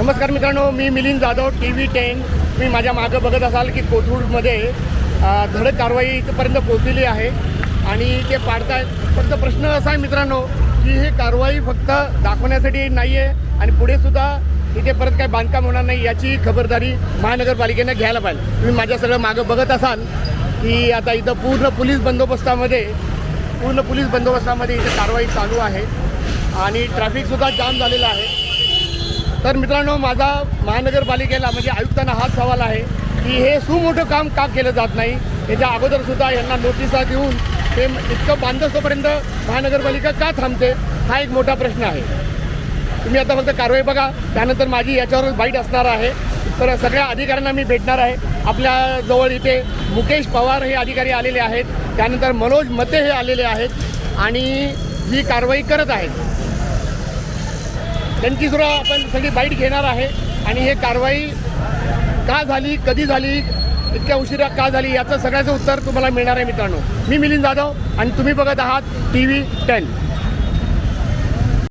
नमस्कार मित्रांनो मी Milind Jadhav T V ten मी माझ्या मागं बघत असाल की कोथरूडमध्ये धडक कारवाई इथपर्यंत पोहोचलेली आहे. आणि ते पाडतायत फक्त प्रश्न असा आहे मित्रांनो की हे कारवाई फक्त दाखवण्यासाठी नाही आहे आणि पुढे सुद्धा इथे परत काही बांधकाम होणार नाही याची खबरदारी महानगरपालिकेनं घ्यायला पाहिजे. तुम्ही माझ्या सगळं मागं बघत असाल की आता इथं पूर्ण पोलीस बंदोबस्तामध्ये पूर्ण पोलीस बंदोबस्तामध्ये इथे कारवाई चालू आहे. आणि ट्रॅफिकसुद्धा जाम झालेलं आहे. तर मित्रांनो माझा महानगरपालिकेला म्हणजे आयुक्तांना हाच सवाल आहे की हे सुमोठं काम का केलं जात नाही? याच्या अगोदर सुद्धा यांना नोटिसा देऊन ते इतकं बांधस्तोपर्यंत महानगरपालिका का थांबते? हा एक मोठा प्रश्न आहे. तुम्ही आता फक्त कारवाई बघा. त्यानंतर माझी याच्यावर बाईट असणार आहे. तर सगळ्या अधिकाऱ्यांना मी भेटणार आहे. आपल्या जवळ इथे मुकेश पवार हे अधिकारी आलेले आहेत. त्यानंतर मनोज मते हे आलेले आहेत. आणि जी कारवाई करत आहेत. त्यांची सुद्धा आपण सगळी बाईट घेणार आहे. आणि हे कारवाई का झाली कधी झाली इतक्या उशिरा का झाली याचं सगळ्याचं उत्तर तुम्हाला मिळणार आहे मित्रांनो. मी मिलिंद जाधव आणि तुम्ही बघत आहात टी व्ही टेन.